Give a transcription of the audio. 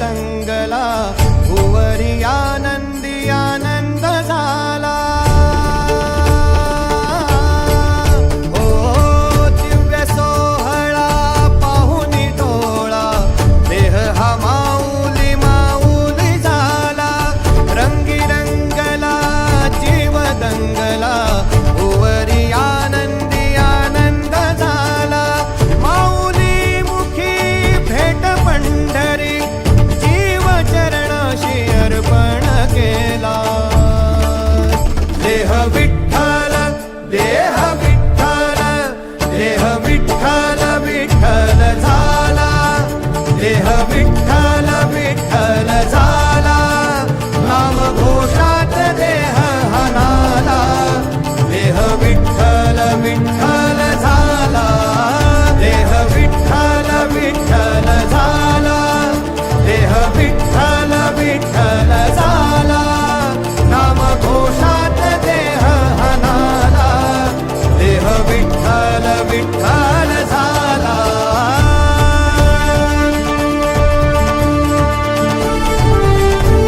दंगला Vitthal Vitthal